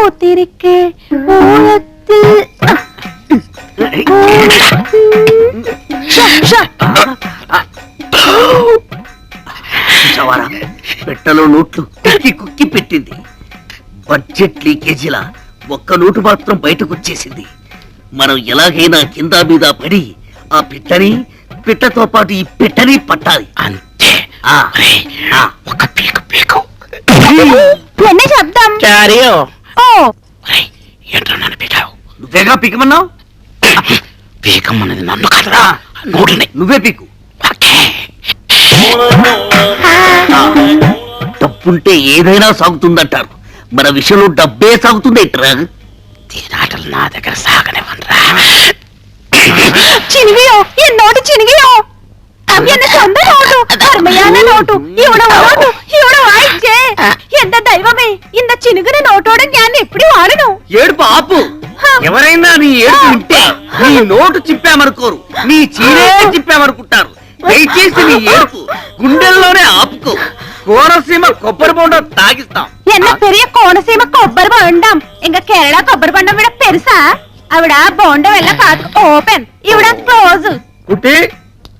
பூத்திருக்கே ஊழத்தில் చూసావారా పెట్టలో నోట్లు కుక్కి కుక్కి పెట్టింది బడ్జెట్ లీకేజీల ఒక్క నోటు మాత్రం బయటకు వచ్చేసింది మనం ఎలాగైనా కింద మీద పడి ఆ పిట్టని పిట్టతో పాటు ఈ పిట్టని పట్టాలి అంతే ఆ, ఆ. ఒక పీకు పీకు ఎన్ని శబ్దం చారియో ఓ ఏంటో పీకావు? నువ్వేగా పీకమన్నావు? పీకమన్నది నన్ను కదరా నోటిని. నువ్వే పీకు. డబ్బుంటే ఏదైనా సాగుతుందంటారు. మన విషయంలో డబ్బే సాగుతుంది ఎట్రా తీరాటలు నా దగ్గర సాగనివ్వనరా చినిగియో ఈ చినిగియో. నోటు. నోటు. ఎంత దైవమే? ఇంత చినుగున నోటోడ జ్ఞానం ఎప్పుడు వాడను. ఏడుపు ఆపు. ఎవరైనా నీ ఏడుపు ఉంటే నీ నోటు చిప్పామనుకోరు. నీ చీరే చిప్పామనుకుంటారు. దయచేసి నీ ఏడుపు గుండెల్లోనే ఆపుకో. కోనసీమ కొబ్బరి బొండ తాగిస్తాం. ఎన్న పెరియ కోనసీమ కొబ్బరి బొండం. ఇంకా కేరళ కొబ్బరి బొండం విడ పెరుసా? ఆవిడ బొండ వెళ్ళ కాదు. ఓపెన్. ఇవిడ క్లోజ్. కుట్టి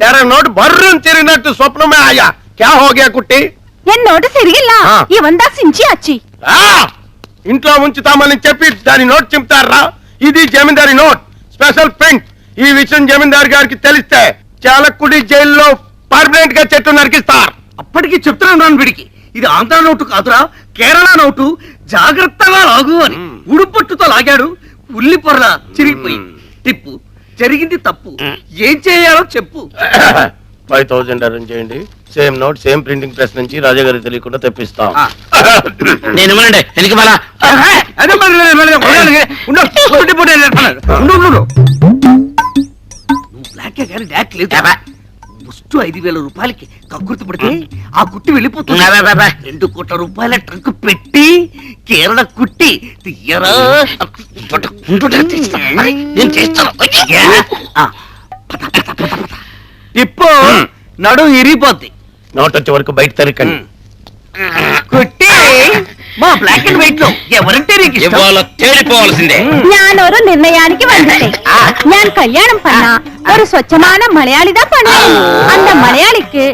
తెర నోటు బర్రం తిరిగినట్టు స్వప్నమే ఆయా క్యా హోగ్యా కుట్టి? എന്നോട് ശരിയില്ല ആ. ഇവന്താ സിഞ്ചി അച്ചി ఆ! ఇంట్లో ఉంచుతామని చెప్పి దాని నోట్ చింపుతారా ఇది జమీందారి నోట్ స్పెషల్ ప్రింట్ ఈ విషయం జమీందారు గారికి తెలిస్తే చాలక్కుడి జైల్లో పర్మనెంట్ గా చెట్టు నరికిస్తారు అప్పటికి చెప్తున్నాను వీడికి ఇది ఆంధ్ర నోటు కాదురా కేరళ నోటు జాగ్రత్తగా లాగు అని ఉడుపట్టుతో లాగాడు ఉల్లి పొర్ర చిరిగిపోయి టిప్పు జరిగింది తప్పు ఏం చేయాలో చెప్పు ఫైవ్ థౌజండ్ అరేంజ్ చేయండి same note same printing press నుంచి రాజా గారికి తెలియకుండా తెప్పిస్తాం ఆ. నేను ఇవ్వనండి ఎందుకు ఉండు, ఉండు. ఉండు, ఉండు, ఉండు. బ్లాకే కానీ డాక్ లేదు ముస్టు ఐదు వేల రూపాయలకి కక్కుర్తి పడితే ఆ కుట్టి వెళ్ళిపోతుంది అబ్బా, అబ్బా, అబ్బా. రెండు కోట్ల రూపాయల ట్రంక్ పెట్టి కేరళ కుట్టి తీయరా ఉంటుంటే, ఉంటుంటే తీస్తాను. మరి నేను చేస్తాను ఆ, పద, పద, పద, పద. ನಡು ಇರಿಪೋತಿ నోటొచ్చేవరకు బయట తరకండి కుట్టి మా బ్లాక్ అండ్ వైట్ లో ఎవరంటే నీకు ఇష్టం ఇవాళ తేలిపోవాల్సిందే ഞാൻ ഒരു നിർണയാനിക്ക് വന്നിട്ടേ. ഞാൻ കല്യാണം பண்ண ஒரு சொச்சமான மலையாளிதான் பண்ணுவேன் அந்த மலையாளிக்கு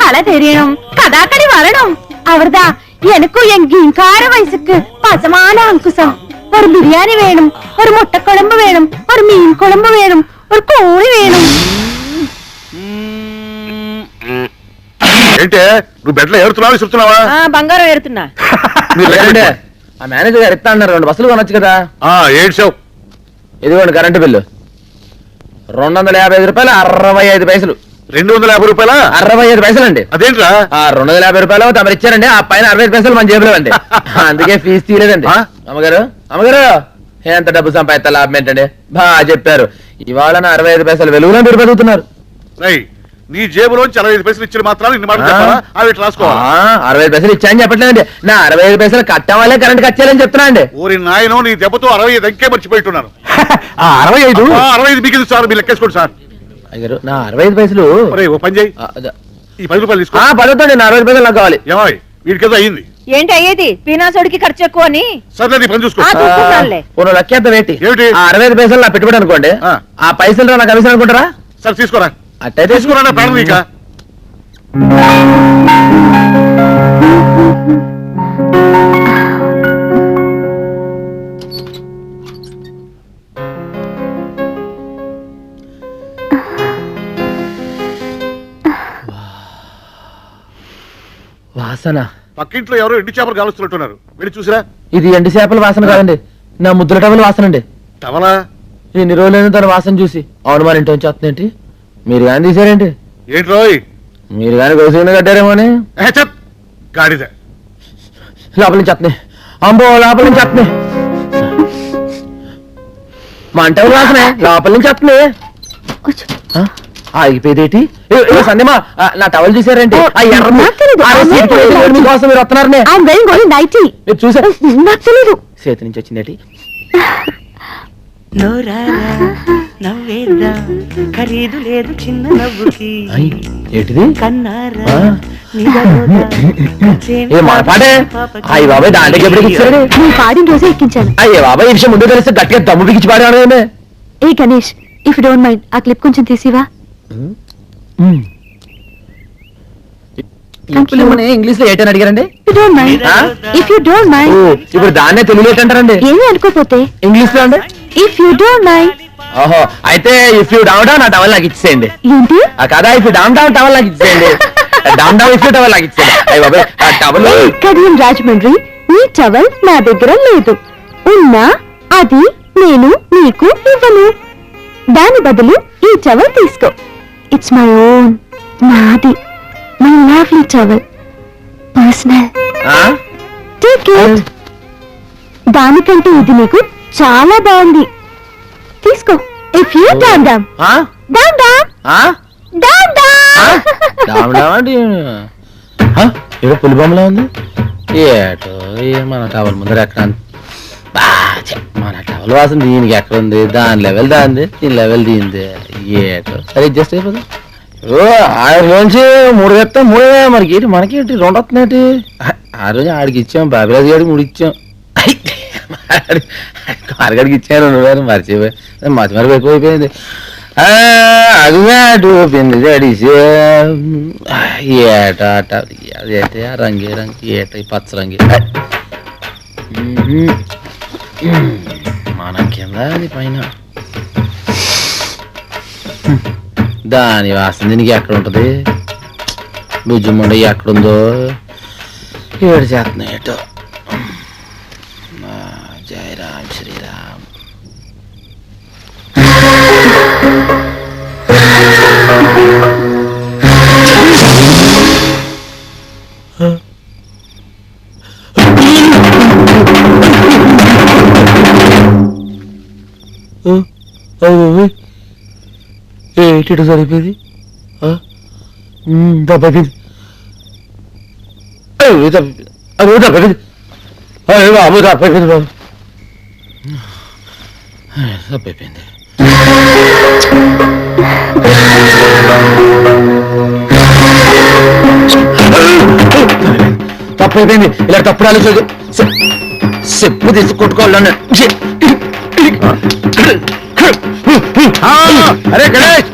கலை தெரியணும் கதாக்கடி வரணும் அவர்தான் எனக்கும் என் கீங்கார வயசுக்கு பசமான அங்குசம் ஒரு பிரியாணி வேணும் ஒரு முட்டை குழம்பு வேணும் ஒரு மீன் குழம்பு வேணும் ஒரு கோழி బెడ్లో ఏడుతున్నావా చెప్తున్నావా బంగారం ఎడుతున్నా ఆ మేనేజర్ గారు ఇస్తా అన్నారు? రెండు బస్సులు కొనొచ్చు కదా. ఏడ్చావు. ఇదిగోండి కరెంటు బిల్లు. రెండు వందల యాభై ఐదు రూపాయలు అరవై ఐదు పైసలు. రెండు వందల యాభై రూపాయల? అరవై ఐదు పైసలు అండి అదేంట్రా? ఆ రెండు వందల యాభై రూపాయలు తమరు ఇచ్చారండి ఆ పైన అరవై ఐదు పైసలు మన జేబులో అండి. అందుకే ఫీజు తీయలేదండి. ఆ? అమ్మగారు అమ్మగారు ఎంత డబ్బు సంపాదిస్తా లాభం ఏంటండి? బాగా చెప్పారు. ఇవాళ నా అరవై ఐదు పైసలు వెలుగులో మీరు బతుకుతున్నారు. రై నీ జేబులోంచి అరవై ఐదు పైసలు ఇచ్చిన మాత్రాలు ఇన్ని మాటలు? చెప్పాలా? అవి రాసుకోవాలి? ఆ, అరవై ఐదు పైసలు ఇచ్చాయని చెప్పట్లేదండి. నా అరవై ఐదు పైసలు కట్టం వల్లే కరెంట్ కచ్చాలని చెప్తున్నా అండి. ఓరి నాయనో నీ దెబ్బతో అరవై ఐదు అంకే మర్చిపోయిట్టున్నాను అరవై అబ్బా, అరవై ఐదు మీకు సార్ మీరు లెక్కేసుకోండి సార్. అయ్యారు నా అరవై ఐదు పైసలు? ఒరేయ్, ఓ పని చేయి. ఈ పది రూపాయలు తీసుకో. ఆ, పడుతుంది నా అరవై ఐదు పైసలు నాకు కావాలి. ఏమాయ్ వీడికేదో అయ్యింది. ఏంటి అయ్యేది? పీనాసోడికి ఖర్చు ఎక్కువ అని? సర్లే నీ పని చూసుకో. లెక్కేద్దాం ఏంటి? అరవై ఐదు పైసలు నా పెట్టుబడి అనుకోండి. ఆ. ఆ పైసలు నా కమిషన్ అనుకుంటారా? సరే తీసుకోరా. అట్టయితే తీసుకోరా ప్రాణం నీక వాసన. పక్కింట్లో ఎవరో ఎండి చేపలు కాలుస్తున్నట్టున్నారు. వెళ్ళి చూసిరా. ఇది ఎండు చేపల వాసన కాదండి. నా ముద్దుల టవల వాసన అండి. తవలా ఇన్ని రోజులైన తన వాసన చూసి. అవును మరి ఇంటి వచ్చేస్తుందేంటి మీరు కానీ తీసారేంటి ఏంట్రోయ్ మీరు కానీ గొలుసుకుని కట్టారేమో అని? చెప్. గాడిద. లోపల నుంచి వస్తున్నాయి. అంబో లోపల నుంచి వస్తున్నాయి. మంట వాసనే లోపల నుంచి ఆ, ఆగిపోయేదేటి? సందేమా నా టవల్ చూసారేంటి ఆ ఎర్ర తెలీదు. మీకోసం మీరు వస్తున్నారనే? మీరు చూసారు నాకు తెలీదు. చేతి నుంచి వచ్చిందేటి? నోరారా నవ్వేద్దాం? ఖరీదు లేదు చిన్న నవ్వుకి. ఏంటిది? కన్నారా అయ్యి బాబాయ్ దాంట్లోకి ఎప్పుడు ఇచ్చాడు నీ పాడిన రోజే ఎక్కించాను. అయ్యే బాబాయ్ ఈ విషయం ముందు తెలిస్తే గట్టిగా దమ్ము బిగించి పాడాడు కదండి ఏ గణేష్ ఇఫ్ డోంట్ మైండ్ ఆ క్లిప్ కొంచెం తీసివా? Thank you. ఇంగ్లీష్లో ఏంటని అడిగారండి? యు డోంట్ మైండ్ ఆ? ఇఫ్ యు డోంట్ మైండ్ ఇప్పుడు దాన్నే తెలుగు ఏంటంటారండి ఏమీ అనుకోపోతే ఇంగ్లీష్లో అండి ఇఫ్ యు డోంట్ మైండ్ ఓహో అయితే ఇఫ్ యూ డౌన్ డౌన్ ఆ టవల్ నాకు ఇచ్చేయండి ఏంటి? ఆ కదా if you down down towel నాకు ఇచ్చేయండి down down if you towel నాకు ఇచ్చేయండి అయ్యి బాబాయ్ ఆ టవల్ కడియం రాజమండ్రి ఈ టవల్ నా దగ్గర లేదు. ఉన్నా అది నేను నీకు ఇవ్వను. దాని బదులు ఈ టవల్ తీసుకో. ఇట్స్ మై ఓన్ నాది. My lovely towel personal take it దానికంటే ఇది నీకు చాలా బాగుంది. తీసుకో ఇఫ్ యూ డామ్ డామ్ డామ్ డామ్ డామ్ డామ్ ఏదో పులి బొమ్మలా ఉంది? ఏటో ఏ మన టవల్ ముందర ఎక్కడ మన టవల్ వాసన దీనికి ఎక్కడ ఉంది? దాని లెవెల్ దాంది దీని లెవెల్ దీంది. ఏటో సరే అడ్జస్ట్ అయిపోదు. ఓ ఆడిలోంచి మూడు వేస్తా మూడే మనకి ఏంటి మనకి ఏంటి రెండు వస్తున్నాయి ఆ రోజు ఆడికి ఇచ్చాం బాబిరాజు గారికి మూడు ఇచ్చాం. ఆడిగాడికి ఇచ్చాను నువ్వు మర్చిపోయి మతి మరపు ఎక్కువైపోయింది. ఆ, అదిగా అటు పిండి ఏట ఆట అదేంటి రంగి రంగి ఏట ఈ పచ్చ రంగి. మన కింద అది పైన. దాని వాసన దీనికి ఎక్కడ ఉంటుంది? భుజముండ ఎక్కడుందో ఏడు చేస్తున్నాయి ఏటో ఏంటి సరిపోయింది దెబ్బైపోయింది అయ్యో దెబ్బ- అయ్యో దెబ్బైపోయింది బాబు బాబు తప్పైపోయింది ఇలా తప్పుడు ఆలోచన చెప్పు తీసి అరే గణేష్!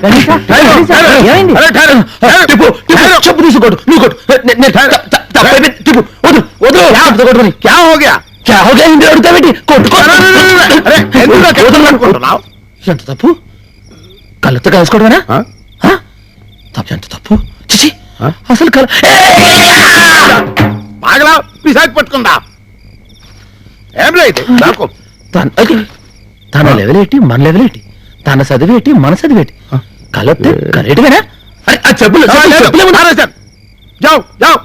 ఏమైంది? అరే ఠారు, ఠారు. టిప్పు! టిప్పు! చెప్పు తీసి కొట్టు నువ్వు కొట్టు. నే- నే- త- త- తప్పైపోయింది టిప్పు వద్దు వద్దు చెప్పుతో కొట్టుకొని. క్యా హో గయా క్యా హో గయా ఇంటి అడుగుతావేంటి కొట్టుకో అరే, అరే, అరే, అరే, అరే, ఎందుకు నాకు వదలు. నన్ను. అనుకుంటున్నావు? ఎంత తప్పు? కళ్ళతో కలుసుకోవడమేనా? ఆ? ఆ? తప్పు ఎంత తప్పు? చిచి ఆ? అసలు కల బాగలా పిసాకి పట్టుకుందా? ఏం లేదు నాకు. తన లెవెల్ ఏంటి? మన లెవెల్ ఏంటి? తన చదివి ఏంటి మన చదివి ఏంటి కలొత్తే కరెక్ట్గానా? అరే ఆ చెప్పులు చెప్పులు, జావ్ జావ్.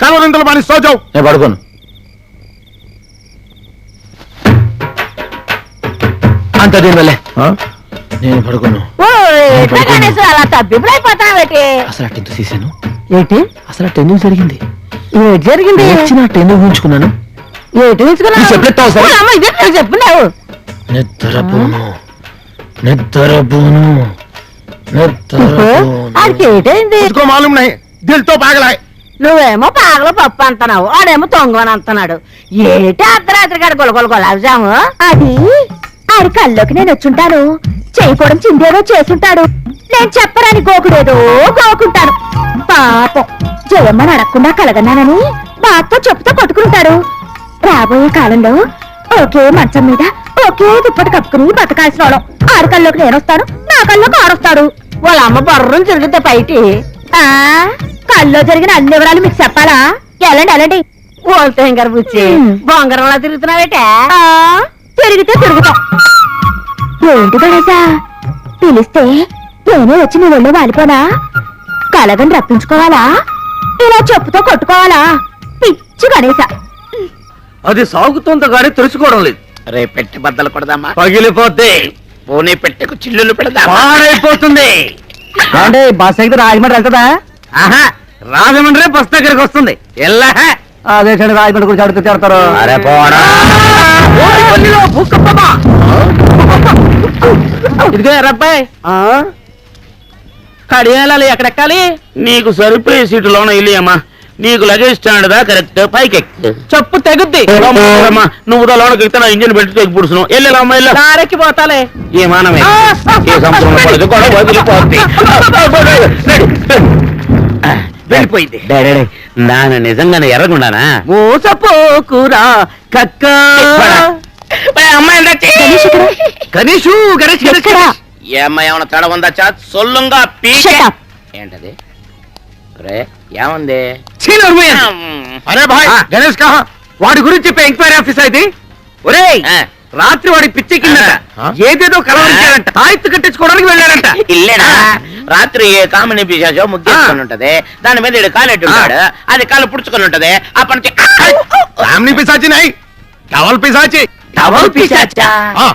కలవరింతలు జావ్. నేను పడుకోను. అంత దీని వల్లే. నేను పడుకోను. అలా అసలు అటు ఎందుకు తీసాను ఏంటి? అసలు అటు ఎందుకు జరిగింది? ఏటి జరిగింది? వచ్చి నా టెన్ ఊహించుకున్నాను ఏటి ఈ చెప్పులెత్తావా సరే? చెప్పినావు నిద్రపోను. నిద్రపోను. దిల్తో నువ్వేమో పాగలో పప్పు అంటున్నావు ఆడేమో తొంగని అంటున్నాడు. ఏటి అర్ధరాత్రి గడ గొలగొల గులాబ్జాము అది ఆడి కల్లోకి నేను వచ్చుంటాను. చేయకూడదు చిందేదో చేసుంటాడు. నేను చెప్పరాని గోకుడేదో గోకుంటాను పాప జయమ్మని అడగకుండా కలగన్నానని బాత్తో చెప్పుతో కొట్టుకుంటాడు. రాబోయే కాలంలో ఒకే మంచం మీద ఒకే దుప్పటి కప్పుకుని బతకాల్సిన వాళ్ళం ఆడి కల్లోకి నేను వస్తాను నా కల్లోకి ఆడొస్తాడు. వాళ్ళ అమ్మ బర్రం తిరిగితే పైకి ఆ కల్లో జరిగిన అన్ని వివరాలు మీకు చెప్పాలా? వెళ్ళండి వెళ్ళండి ఓల్తే గారు బుచ్చి బొంగరంలా తిరుగుతున్నావేటే? తిరిగితే తిరుగుతాం. ఏంటి గణేశా? పిలిస్తే నేనే వచ్చి నీ ఒళ్ళు వాలిపోనా? కలగని రప్పించుకోవాలా? ఇలా చెప్పుతో కొట్టుకోవాలా? పిచ్చి గణేశ. అది సాగుతోంది కానీ తెలుసుకోవడం లేదు. రే పెట్టి బద్దలు కొడదామా? పగిలిపోతే పోనీ పెట్టెకు చిల్లులు పెడదామా? పాడైపోతుంది. అంటే బస్ అయితే రాజమండ్రి వెళ్తుందా? ఆహా రాజమండ్రి బస్ దగ్గరికి వస్తుంది. ఎల్లా? అదే సరే రాజమండ్రి గురించి అడుగుతూ తిడతారు. అరే పోడా ఇదిగో కడియాలి ఎక్కడెక్కాలి? నీకు సరిపోయే సీటులోన ఇల్లేమ్మా నీకు లగేజ్ స్టాండ్ దా కరెక్ట్ పైకి ఎక్కు చెప్పు తెగుద్ది అమ్మా, నువ్వు లోనకి ఎక్కితే నా ఇంజిన్ పెట్టి తెగి పుడుచును వెళ్ళా అమ్మా వెళ్ళా దారెక్కి పోతాలే ఏ మానమే ఏ సంవత్సరం పడదు కూడా వదిలిపోద్ది వెళ్ళిపోయింది నాన్న నిజంగానే ఎర్రగుండానా మోసపోకురా కక్క అమ్మాయి గణేష్ ఇక్కడ గణేషు గణేష్ గణేష్ ఎక్కడా? ఏ అమ్మాయి ఏమైనా తడ ఉందా చా సొల్లుంగా. ఏంటది రే అరే భాయ్ ఆ. గణేష్ కహా వాడి గురించి చెప్పే ఎంక్వైరీ ఆఫీసర్ ఇది? ఒరేయ్ ఆ. రాత్రి వాడి పిచ్చి కిందట ఆ. ఏదేదో కలవరించాడంట తాయెత్తు కట్టించుకోవడానికి వెళ్ళాడంట. ఇల్లేనా? రాత్రి ఏ కామిని పిశాచో ముగ్గేసుకొని ఉంటది దాని మీద ఈడు కాలెట్టి ఉంటాడు అది కాలు పుడుచుకొని ఉంటది అప్పటి నుంచి ఫ్యామిలీ పిశాచి నై. డబల్ పిశాచి. డబల్ పిశాచా. ఆ,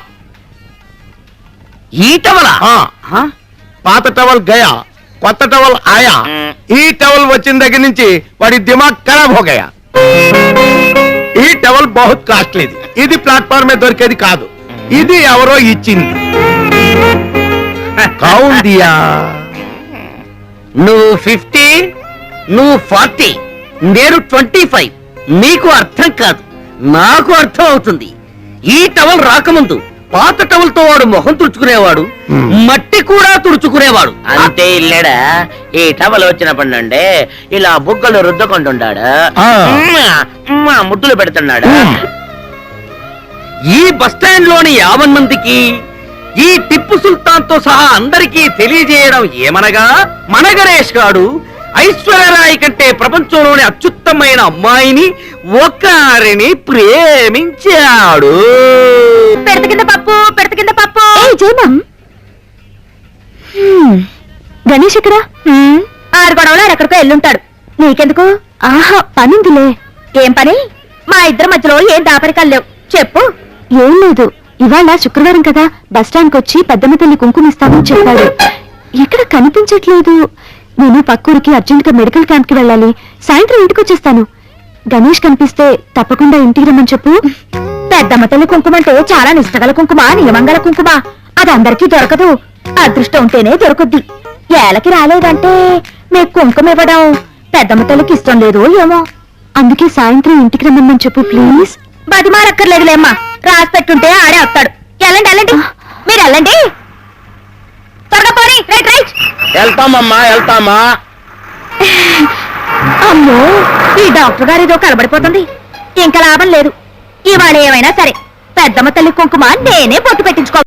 ఈ టవలా? ఆ. పాత టవల్ గయా. కొత్త టవల్ ఆయా. ఈ టవల్ వచ్చిన దగ్గర నుంచి వాడి దిమాగ్ ఖరాబ్ హోగయా ఈ టవల్ బహుత్ కాస్ట్లీది. ఇది ప్లాట్ఫామ్ మీద దొరికేది కాదు. ఇది ఎవరో ఇచ్చింది. కౌందియా. నువ్వు ఫిఫ్టీ నువ్వు ఫార్టీ నేను ట్వంటీ ఫైవ్. నీకు అర్థం కాదు. నాకు అర్థం అవుతుంది. ఈ టవల్ రాకముందు పాత టవల్తో వాడు మొహం తుడుచుకునేవాడు. మట్టి కూడా తుడుచుకునేవాడు. అంతే ఇల్లేడా? ఈ టవల్ వచ్చినప్పటి నుండి ఇలా బుగ్గలు రుద్దుకుంటుంటాడు ఉమ్మా, ముద్దులు పెడుతున్నాడు. ఈ బస్టాండ్లోని యావన్ మందికి ఈ టిప్పు సుల్తాన్తో సహా అందరికీ తెలియజేయడం ఏమనగా మన గణేష్ గాడు ఐశ్వర్యరాయ్ కంటే ప్రపంచంలోని అత్యుత్తమైన అమ్మాయిని ఒకరిని ప్రేమించాడు. పెడత కింద పప్పు పెడత కింద పప్పు. జయమం గణేష్ ఇక్కడ ఆరు గొడవలు ఎక్కడికో వెళ్ళుంటాడు నీకెందుకు? ఆహా పనుందిలే. ఏం పని? మా ఇద్దరి మధ్యలో ఏం దాపరికాలు లేవు. చెప్పు. ఏం లేదు. ఇవాళ శుక్రవారం కదా. బస్ స్టాండ్ వచ్చి పెద్దమ్మ తల్లి కుంకుమ ఇస్తామని చెప్పాడు. ఇక్కడ కనిపించట్లేదు. నేను పక్కూరికి అర్జెంట్గా మెడికల్ క్యాంప్కి వెళ్ళాలి. సాయంత్రం ఇంటికి వచ్చేస్తాను గణేష్ కనిపిస్తే తప్పకుండా ఇంటికి రమ్మని చెప్పు. పెద్దమ్మ తల్లి కుంకుమ అంటే చాలా నిష్టగల కుంకుమ నియమంగల కుంకుమ. అది అందరికీ దొరకదు. అదృష్టం ఉంటేనే దొరుకుద్ది. ఏలకి రాలేదంటే మీకు కుంకుమ ఇవ్వడం పెద్దమ్మ తల్లికి ఇష్టం లేదు ఏమో. అందుకే సాయంత్రం ఇంటికి రమ్మని చెప్పు ప్లీజ్. బతిమాలక్కర్లేదులేమ్మా రాసి పెట్టుంటే ఆడే వస్తాడు. వెళ్ళండి వెళ్ళండి మీరు వెళ్ళండి త్వరగా పోనీ. Right right. వెళ్తామమ్మా వెళ్తామా? అమ్మో ఈ డాక్టర్ గారు ఏదో కలబడిపోతుంది ఇంకా లాభం లేదు. ఇవాళ ఏమైనా సరే పెద్దమ్మ తల్లి కుంకుమ నేనే పొట్టు పెట్టించుకో